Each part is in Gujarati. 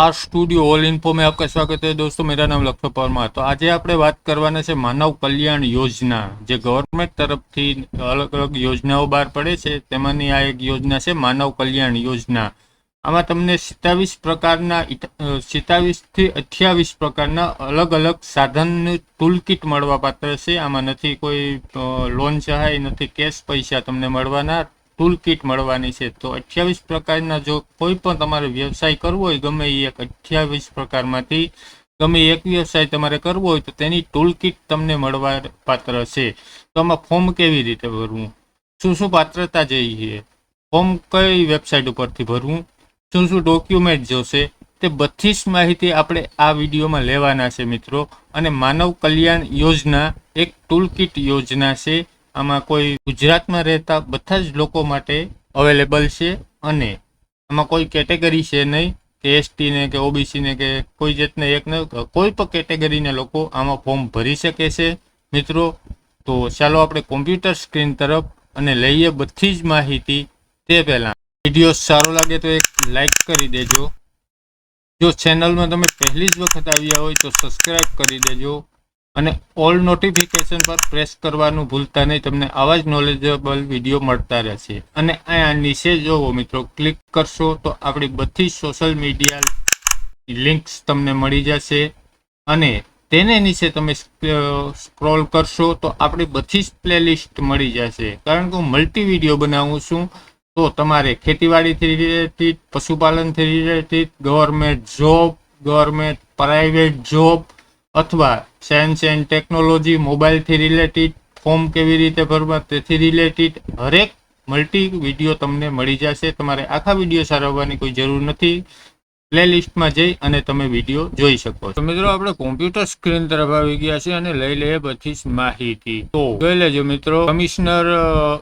આ સ્ટુડિયો ઓલ ઇન્ફો મેં આપકા સ્વાગત है દોસ્તો, મેરા નામ લક્ષ્ય પરમાર. તો આજે આપણે વાત કરવાના છે માનવ કલ્યાણ યોજના, જે ગવર્મેન્ટ તરફથી અલગ અલગ યોજનાઓ બહાર પડે છે. તેમાંની આ એક યોજના છે માનવ કલ્યાણ યોજના. આમાં તમને સિત્તાવીસ પ્રકારના સિત્તાવીસથી અઠ્યાવીસ પ્રકારના અલગ અલગ સાધનની સાધનનું મળવા પાત્ર છે. આમાં નથી કોઈ લોન સહાય, નથી કેશ પૈસા તમને મળવાના. ટૂલ કિટ મળવાની છે. તો અઠ્યાવીસ પ્રકારના જો કોઈ પણ તમારે વ્યવસાય કરવો હોય, ગમે એક અઠ્યાવીસ પ્રકારમાંથી ગમે એક વ્યવસાય તમારે કરવો હોય, તો તેની ટૂલ કિટ તમને મળવા પાત્ર છે. તો આમાં ફોર્મ કેવી રીતે ભરવું? શું શું પાત્રતા જોઈએ ફોર્મ કઈ વેબસાઇટ ઉપરથી ભરવું? શું શું ડોક્યુમેન્ટ જોશે? તે બધી માહિતી આપણે આ વિડીયોમાં લેવાના છે મિત્રો. અને માનવ કલ્યાણ યોજના એક ટૂલ કિટ યોજના છે. આમાં કોઈ ગુજરાતમાં રહેતા બધા જ લોકો માટે અવેલેબલ છે અને આમાં કોઈ કેટેગરી છે નહીં કે એસટી ને કે ઓબીસી ને કે કોઈ જાતને એક કોઈ પણ કેટેગરીના લોકો આમાં ફોર્મ ભરી શકે છે. મિત્રો, તો ચાલો આપણે કોમ્પ્યુટર સ્ક્રીન તરફ અને લઈએ બધી જ માહિતી તે પહેલાં. વીડિયો સારો લાગે તો એક લાઈક કરી દેજો. જો ચેનલમાં તમે પહેલી જ વખત આવ્યા હોય તો સબસ્ક્રાઈબ કરી દેજો. અને ઓલ નોટિફિકેશન પર પ્રેસ કરવાનું ભૂલતા નહીં. તમને આવા જ નોલેજેબલ વીડિયો મળતા રહેશે. અને અહીંયા નીચે જોવો મિત્રો ક્લિક કરશો તો આપણી બધી સોશિયલ મીડિયા લિંક્સ તમને મળી જશે. અને તેને નીચે તમે સ્ક્રોલ કરશો તો આપણી બધી જ પ્લેલિસ્ટ મળી જશે. કારણ કે હું મલ્ટી વીડિયો બનાવું છું, તો તમારે ખેતીવાડીથી related પશુપાલનથી related government job government private job અથવા સાયન્સ એન્ડ ટેકનોલોજી મોબાઈલથી રિલેટેડ ફોર્મ કેવી રીતે ભરવા, તેથી રિલેટેડ હરેક મલ્ટી વીડિયો તમને મળી જશે. તમારે આખા વીડિયો સારવવાની કોઈ જરૂર નથી. પ્લેલિસ્ટમાં જઈ અને તમે વીડિયો જોઈ શકો છો. મિત્રો, આપણે કોમ્પ્યુટર સ્ક્રીન તરફ આવી ગયા છે અને લઈ લઈએ બધી માહિતી. તો જોઈ લેજો મિત્રો, કમિશનર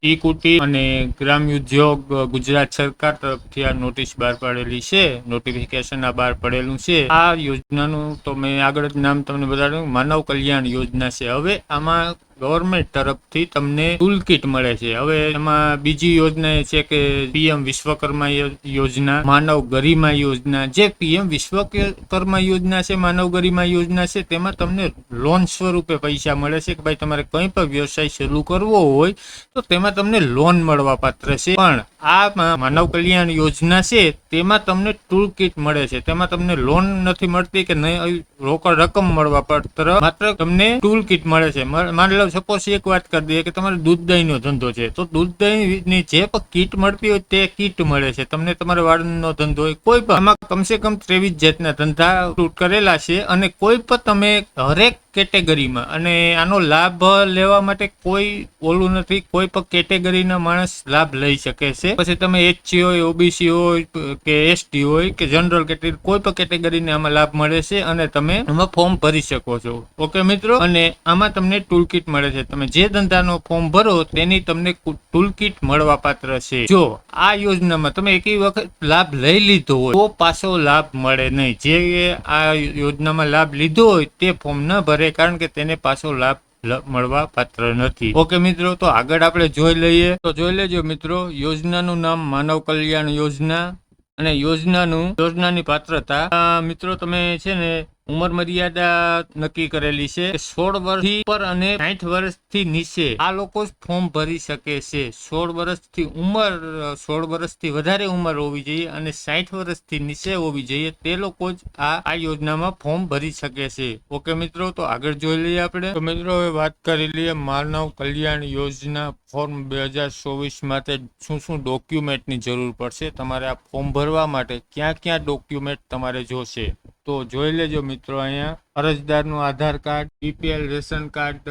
ઈ કુટી અને ગ્રામ ઉદ્યોગ ગુજરાત સરકાર તરફથી આ નોટિસ બહાર પાડેલી છે. નોટિફિકેશન આ બહાર પડેલું છે. આ યોજનાનું તો મેં આગળ નામ તમને બતાવ્યું માનવ કલ્યાણ યોજના છે. હવે આમાં ગવર્મેન્ટ તરફથી તમને ટૂલ કિટ મળે છે. હવે એમાં બીજી યોજના એ છે કે પીએમ વિશ્વકર્મા યોજના, માનવ ગરિમા યોજના. જે પીએમ વિશ્વકર્મા યોજના છે, માનવ ગરિમા યોજના છે, તેમાં તમને લોન સ્વરૂપે પૈસા મળે છે કે ભાઈ તમારે કંઈ પણ વ્યવસાય શરૂ કરવો હોય તો તેમાં તમને લોન મળવા પાત્ર છે. પણ આ માનવ કલ્યાણ યોજના છે, તેમાં તમને ટૂલ કિટ મળે છે. તેમાં તમને લોન નથી મળતી કે નહીં રોકડ રકમ મળવા પાત્ર. માત્ર તમને ટૂલ કિટ મળે છે. માની લો સપોઝ એક વાત કરી દઈએ કે તમારે દૂધ દહીંનો ધંધો છે, તો દૂધ દહીંની જે પણ કીટ મળતી હોય તે કીટ મળે છે. તમને તમારા વાળનો ધંધો હોય, કોઈ પણ. આમાં કમસે કમ ત્રેવીસ જાતના ધંધા કરેલા છે અને કોઈ પણ તમે હરેક કેટેગરીમાં. અને આનો લાભ લેવા માટે કોઈ ઓલું નથી, કોઈ પણ કેટેગરીના માણસ લાભ લઈ શકે છે. પછી તમે એચસી હોય ઓબીસી હોય, કે એસટી હોય, કે જનરલ કેટેગરી કોઈ પણ કેટેગરીને આમાં લાભ મળે છે અને તમે આમાં ફોર્મ ભરી શકો છો. ઓકે મિત્રો? અને આમાં તમને ટૂલ મળે છે. તમે જે ધંધાનો ફોર્મ ભરો, તેની તમને ટૂલ મળવા પાત્ર છે. જો આ યોજનામાં તમે એકી વખત લાભ લઈ લીધો હોય, તો પાછો લાભ મળે નહીં. જે આ યોજનામાં લાભ લીધો હોય, તે ફોર્મ ન ભરે. કારણ કે તેને પાછો લાભ મળવા પાત્ર નથી. ઓકે મિત્રો, તો આગળ આપણે જોઈ લઈએ. તો જોઈ લેજો મિત્રો, યોજનાનું નામ માનવ કલ્યાણ યોજના અને યોજનાનું, યોજનાની પાત્રતા. મિત્રો, તમે છે ને ઉંમર મર્યાદા નક્કી કરેલી છે સોળ વર્ષથી ઉપર અને સાઠ વર્ષથી નીચે આ લોકો જ ફોર્મ ભરી શકે છે. સોળ વર્ષથી ઉંમર, સોળ વર્ષથી વધારે ઉંમર હોવી જોઈએ અને સાઠ વર્ષથી નીચે હોવી જોઈએ તે લોકો જ આ આ યોજનામાં ફોર્મ ભરી શકે છે. ઓકે મિત્રો, તો આગળ જોઈ લઈએ આપણે. તો મિત્રો, હવે વાત કરી લઈએ માનવ કલ્યાણ યોજના ફોર્મ બે હજાર ચોવીસ માટે શું શું ડોક્યુમેન્ટની જરૂર પડશે? તમારે આ ફોર્મ ભરવા માટે ક્યાં ક્યાં ડોક્યુમેન્ટ તમારે જોશે? તો જોઈ લેજો મિત્રો અહીંયા અરજદારનું Aadhaar card BPL ration card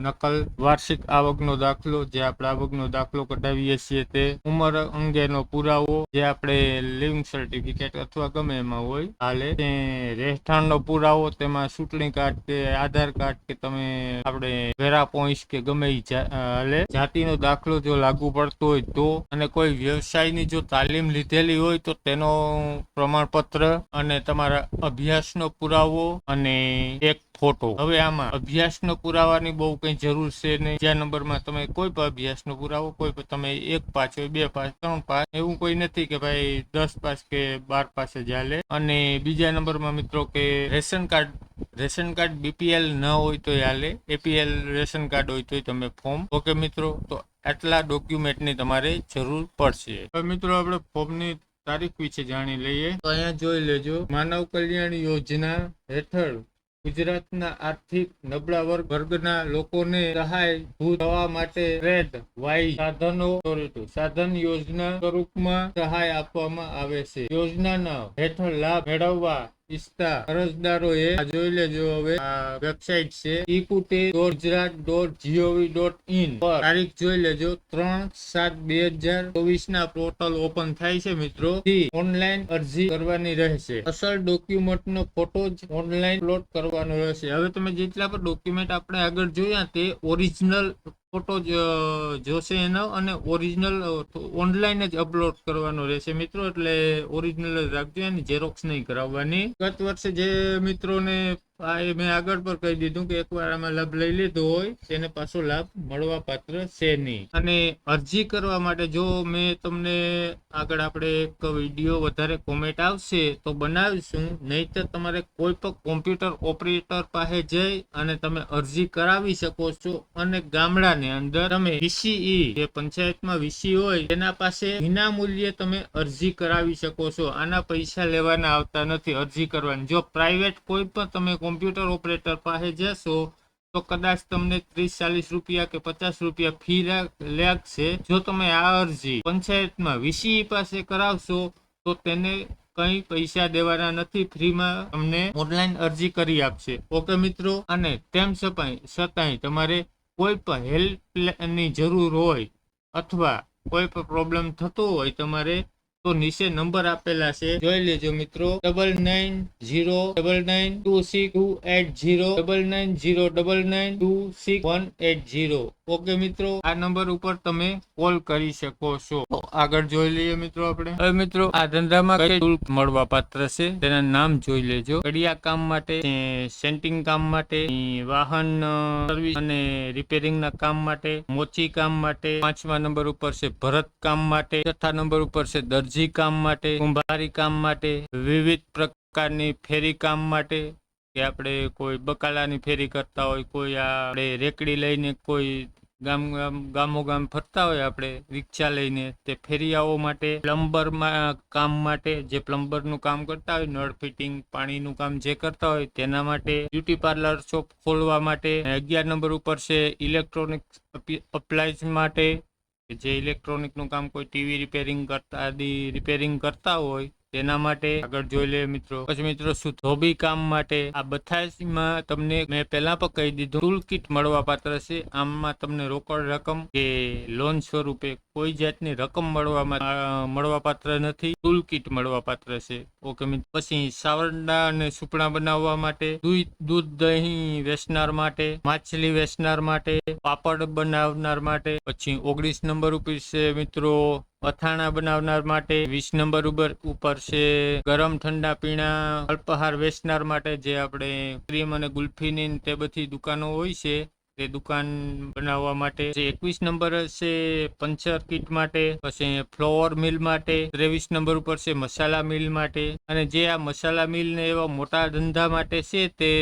નકલ, વાર્ષિક આવકનો દાખલો જે આપણે આવકનો દાખલો કઢાવીએ છીએ તે ઉંમર અંગેનો પુરાવો જે આપણે લિવિંગ સર્ટિફિકેટ અથવા ગમે એમાં હોય, હાલે રહેઠાણનો પુરાવો, તેમાં ચૂંટણી કાર્ડ કે આધાર કાર્ડ કે તમે આપણે વેરા પોઈન્ટ કે ગમે હાલે. જાતિનો દાખલો જો લાગુ પડતો હોય તો અને કોઈ વ્યવસાયની જો તાલીમ લીધેલી હોય તો તેનો પ્રમાણપત્ર અને તમારા અભ્યાસનો પુરાવો અને એક ફોટો હવે આમાં અભ્યાસનો પુરાવાની બહુ કઈ જરૂર છે નહીં. જ્યાં નંબરમાં તમે કોઈ પણ અભ્યાસનો પુરાવો, કોઈ પણ તમે એક પાસ હોય, બે પાસ, ત્રણ પાસ, એવું કોઈ નથી કે ભાઈ દસ પાસ કે બાર પાસે જ હાલે. અને બીજા નંબરમાં મિત્રો કે ration card ration card BPL ન હોય તો હાલે. એપીએલ રેશન કાર્ડ હોય તો તમે ફોર્મ ઓકે મિત્રો. તો આટલા ડોક્યુમેન્ટની તમારે જરૂર પડશે. મિત્રો આપણે ફોર્મની તારીખ વિશે જાણી લઈએ. તો અહીંયા જોઈ લેજો. માનવ કલ્યાણ યોજના હેઠળ ગુજરાતના આર્થિક નબળા વર્ગ વર્ગના લોકોને સહાય થવા માટે ટ્રેડ વાય સાધનો સાધન યોજના સ્વરૂપમાં સહાય આપવામાં આવે છે. યોજનાના હેઠળ લાભ મેળવવા ઈચ્છતા અરજદારોએ જોઈ લેજો હવે. આ વેબસાઇટ છે. Ekutir dot Gujarat dot G O V dot in પર. તારીખ જોઈ લેજો. ત્રણ સાત બે હજાર ચોવીસ ના પોર્ટલ ઓપન થાય છે મિત્રો. થી ઓનલાઈન અરજી કરવાની રહેશે. અસલ ડોક્યુમેન્ટ નો ફોટો જ ઓનલાઈન અપલોડ કરવાનો રહેશે. હવે તમે જેટલા પણ ડોક્યુમેન્ટ આપણે આગળ જોયા તે ઓરિજિનલ ફોટો જ જોશે એનો અને ઓરિજિનલ ઓનલાઈન જ અપલોડ કરવાનો રહેશે મિત્રો. એટલે ઓરિજિનલ જ રાખજો, એની ઝેરોક્સ નહીં કરાવવાની. ગત વર્ષે જે મિત્રોને આ મેં આગળ પર કહી દીધું કે એકવાર આમાં લાભ લઈ લીધો હોય તેને પાછો લાભ મળવા પાત્ર છે નહીં. અને અરજી કરવા માટે જો મેં તમને આગળ આપણે એક વીડિયો વધારે કોમેન્ટ આવશે તો બનાવીશું, નહીતર તમારે કોઈ પણ કોમ્પ્યુટર ઓપરેટર પાસે જઈ અને તમે અરજી કરાવી શકો છો અને ગામડાની અંદર તમે વીસીઈ જે પંચાયતમાં વીસી હોય તેના પાસે વિના મૂલ્યે તમે અરજી કરાવી શકો છો. આના પૈસા લેવાના આવતા નથી અરજી કરવાની. જો પ્રાઇવેટ કોઈ પણ તમે કોમ્પ્યુટર ઓપરેટર પાસે જશો, તો કદાચ તમને ત્રીસ ચાલીસ રૂપિયા કે પચાસ રૂપિયા ફી લાગશે. જો તમે આ અરજી પંચાયતમાં વીસી પાસે કરાવશો, તો તેને કંઈ પૈસા દેવાના નથી. ફ્રીમાં તમને ઓનલાઈન અરજી કરી આપશે. ઓકે મિત્રો? અને તેમ છતાંય છતાંય તમારે કોઈ પણ હેલ્પની જરૂર હોય અથવા કોઈ પણ પ્રોબ્લેમ થતો હોય, તમારે તો નીચે નંબર આપેલા છે. જોઈ લેજો મિત્રો. Double nine zero double nine two six two eight zero double nine zero double nine two six one eight zero okay મિત્રો, આ નંબર ઉપર તમે કોલ કરી શકો છો. આગળ જોઈ લઈએ મિત્રો આપણે. હવે મિત્રો, આ ધંધામાં કઈ શુલ્ક મળવા પાત્ર છે? તેના નામ જોઈ લેજો. કડિયા કામ માટે સેન્ટિંગ કામ માટે વાહન સર્વિસ અને રિપેરિંગ ના કામ માટે, મોચી કામ માટે, પાંચમા નંબર ઉપર છે ભરત કામ માટે, છઠ્ઠા નંબર ઉપર છે દરજી કામ માટે, કુંભારી કામ માટે, વિવિધ પ્રકારની ફેરી કામ માટે, કે આપણે કોઈ બકાલાની ફેરી કરતા હોય, કોઈ આપણે રેકડી લઈને કોઈ ગામ ગામ ગામો ગામ ફરતા હોય આપણે, રિક્ષા લઈને તે ફેરિયાઓ માટે પ્લમ્બરમાં કામ માટે, જે પ્લમ્બરનું કામ કરતા હોય, નળ ફિટિંગ, પાણીનું કામ જે કરતા હોય, તેના માટે, બ્યુટી પાર્લર શોપ ખોલવા માટે અગિયાર નંબર ઉપર છે ઇલેક્ટ્રોનિક અપ્લાયન્સ માટે જે ઇલેક્ટ્રોનિકનું કામ કોઈ ટીવી રિપેરિંગ કરતા આદિ રિપેરિંગ કરતા હોય તેના માટે આગળ જોઈ લે મિત્રો. પછી મિત્રો, શું ધોબી કામ માટે? આ બધામાં તમને મેં પહેલા પણ કહી દીધું. ટૂલ કિટ મળવા પાત્ર છે. આમાં તમને રોકડ રકમ કે લોન સ્વરૂપે કોઈ જાતની રકમ મળવા મળવા પાત્ર નથી. ટૂલ કિટ મળવા પાત્ર છે. ઓકે મિત્રો પછી સાવરડા અને સુપડા બનાવવા માટે દૂધ, દહીં વેચનાર માટે, માછલી વેચનાર માટે, પાપડ બનાવનાર માટે, પછી ઓગણીસ નંબર ઉપર છે મિત્રો અથાણા બનાવનાર માટે વીસ નંબર ઉપર ઉપર છે ગરમ ઠંડા પીણા, અલ્પાહાર વેચનાર માટે જે આપણે ક્રીમ અને ગુલ્ફીની તે બધી દુકાનો હોય છે, તે દુકાન બનાવવા માટે એકવીસ નંબર છે પંચર કીટ માટે, પછી ફ્લોર મિલ માટે, ત્રેવીસ નંબર ઉપર છે મસાલા મિલ માટે, અને જે આ મસાલા મિલ ને એવા મોટા ધંધા માટે છે તે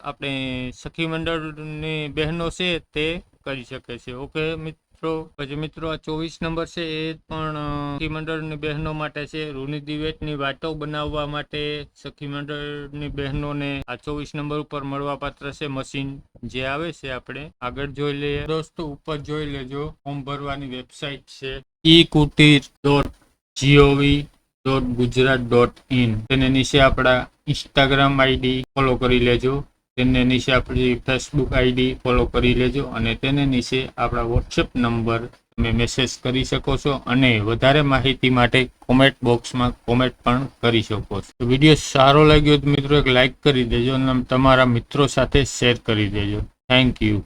આપણે સખી મંડળની બહેનો છે તે કરી શકે છે. ઓકે મિત્રો પછી મિત્રો આ ચોવીસ નંબર છે એ પણ સખી મંડળની બહેનો માટે છે. રૂની દિવેટની વાટો બનાવવા માટે સખી મંડળની બહેનોને આ ચોવીસ નંબર ઉપર મળવા પાત્ર છે મશીન જે આવે છે આપણે. આગળ જોઈ લઈએ. દોસ્તો, ઉપર જોઈ લેજો. ફોર્મ ભરવાની વેબસાઇટ છે e kutir dot G O V dot Gujarat dot in. તેને નીચે આપણા ઇન્સ્ટાગ્રામ આઈડી ફોલો કરી લેજો. તેને નીચે આપણી ફેસબુક આઈડી ફોલો કરી લેજો અને તેને નીચે આપણા વોટ્સએપ નંબર તમે મેસેજ કરી શકો છો અને વધારે માહિતી માટે કોમેન્ટ બોક્સમાં કોમેન્ટ પણ કરી શકો છો. વીડિયો સારો લાગ્યો મિત્રો એક લાઇક કરી દેજો અને તમારા મિત્રો સાથે શેર કરી દેજો. Thank you